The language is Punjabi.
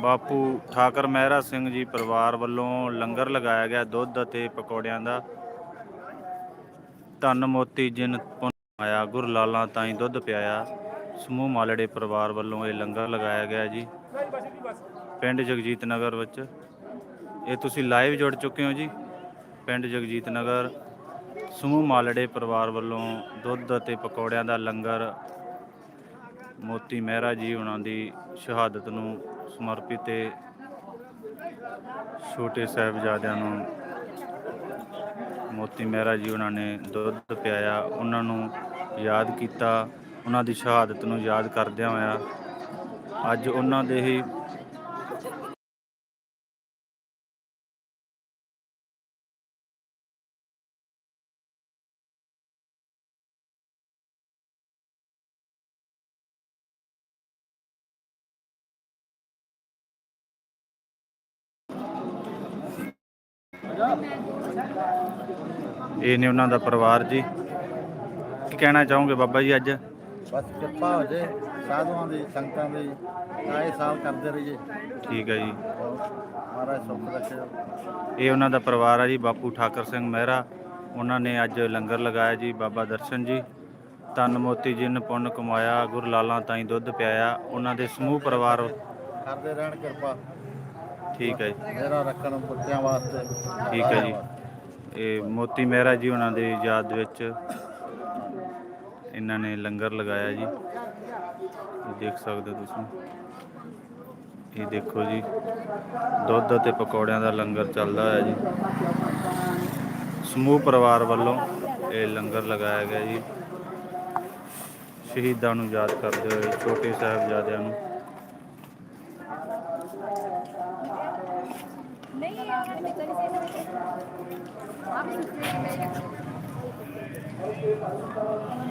ਬਾਪੂ ਠਾਕਰ ਮਹਿਰਾ ਸਿੰਘ ਜੀ ਪਰਿਵਾਰ ਵੱਲੋਂ ਲੰਗਰ ਲਗਾਇਆ ਗਿਆ ਦੁੱਧ ਅਤੇ ਪਕੌੜਿਆਂ ਦਾ। ਧੰਨ ਮੋਤੀ ਜਿਨ ਪੁੰਨ ਆਇਆ, ਗੁਰ ਲਾਲਾਂ ਤਾਈਂ ਦੁੱਧ ਪਿਆਇਆ। ਸਮੂਹ ਮਾਲੜੇ ਪਰਿਵਾਰ ਵੱਲੋਂ ਇਹ ਲੰਗਰ ਲਗਾਇਆ ਗਿਆ ਜੀ। ਪਿੰਡ ਜਗਜੀਤ ਨਗਰ ਵਿੱਚ। ਇਹ ਤੁਸੀਂ ਲਾਈਵ ਜੁੜ ਚੁੱਕੇ ਹੋ ਜੀ। ਪਿੰਡ ਜਗਜੀਤ ਨਗਰ। ਸਮੂਹ ਮਾਲੜੇ ਪਰਿਵਾਰ ਵੱਲੋਂ ਦੁੱਧ ਅਤੇ ਪਕੌੜਿਆਂ ਦਾ ਲੰਗਰ ਮੋਤੀ ਮਹਿਰਾ ਜੀ ਉਹਨਾਂ ਦੀ ਸ਼ਹਾਦਤ ਨੂੰ ਸਮਰਪਿਤ ਤੇ ਛੋਟੇ ਸਾਹਿਬਜ਼ਾਦਿਆਂ ਨੂੰ ਮੋਤੀ ਮਹਿਰਾ ਜੀ ਉਹਨਾਂ ਨੇ ਦੁੱਧ ਪਿਆਇਆ, ਉਹਨਾਂ ਨੂੰ ਯਾਦ ਕੀਤਾ, ਉਹਨਾਂ ਦੀ ਸ਼ਹਾਦਤ ਨੂੰ ਯਾਦ ਕਰਦਿਆਂ ਹੋਇਆ ਅੱਜ ਉਹਨਾਂ ਦੇ ਹੀ ਇਹ ਨੇ ਉਹਨਾਂ ਦਾ ਪਰਿਵਾਰ ਜੀ। ਕੀ ਕਹਿਣਾ ਚਾਹੋਗੇ ਬਾਬਾ ਜੀ ਅੱਜ? ਬਸ ਕਿਰਪਾ ਹੋ ਜੇ ਸਾਧੂਆਂ ਦੀ ਸੰਗਤਾਂ ਦੀ ਆਏ ਸਾਲ ਕਰਦੇ ਰਹੀਏ। ਠੀਕ ਹੈ ਜੀ। ਮਹਾਰਾਜ ਸੁੱਖ ਰੱਖੇ। ਇਹ ਉਹਨਾਂ ਦਾ ਪਰਿਵਾਰ ਆ ਜੀ ਬਾਪੂ ਠਾਕਰ ਸਿੰਘ ਮਹਿਰਾ। ਉਹਨਾਂ ਨੇ ਅੱਜ ਲੰਗਰ ਲਗਾਇਆ ਜੀ ਬਾਬਾ ਦਰਸ਼ਨ ਜੀ। ਤਨ ਮੋਤੀ ਜਿਨ ਪੁੰਨ ਕਮਾਇਆ ਗੁਰ ਲਾਲਾਂ ਤਾਈਂ ਦੁੱਧ ਪਿਆਇਆ। ਉਹਨਾਂ ਦੇ ਸਮੂਹ ਪਰਿਵਾਰ ਕਰਦੇ ਰਹਿਣ ਕਿਰਪਾ। ਠੀਕ ਹੈ ਜੀ। ਮੇਰਾ ਰੱਖਣ ਕੁੱਤਿਆਂ ਵਾਸਤੇ। ਠੀਕ ਹੈ ਜੀ। ਇਹ ਮੋਤੀ ਮਹਿਰਾ ਜੀ ਉਹਨਾਂ ਦੇ ਯਾਦ ਵਿੱਚ ਇਹਨਾਂ ਨੇ ਲੰਗਰ ਲਗਾਇਆ ਜੀ। ਦੇਖ ਸਕਦੇ ਹੋ ਤੁਸੀਂ। ਇਹ ਦੇਖੋ ਜੀ ਦੁੱਧ ਅਤੇ ਪਕੌੜਿਆਂ ਦਾ ਲੰਗਰ ਚੱਲਦਾ ਹੋਇਆ ਜੀ। ਸਮੂਹ ਪਰਿਵਾਰ ਵੱਲੋਂ ਇਹ ਲੰਗਰ ਲਗਾਇਆ ਗਿਆ ਜੀ। ਸ਼ਹੀਦਾਂ ਨੂੰ ਯਾਦ ਕਰਦੇ ਹੋਏ ਛੋਟੇ ਸਾਹਿਬਜ਼ਾਦਿਆਂ ਨੂੰ नहीं यार मैं कल से आप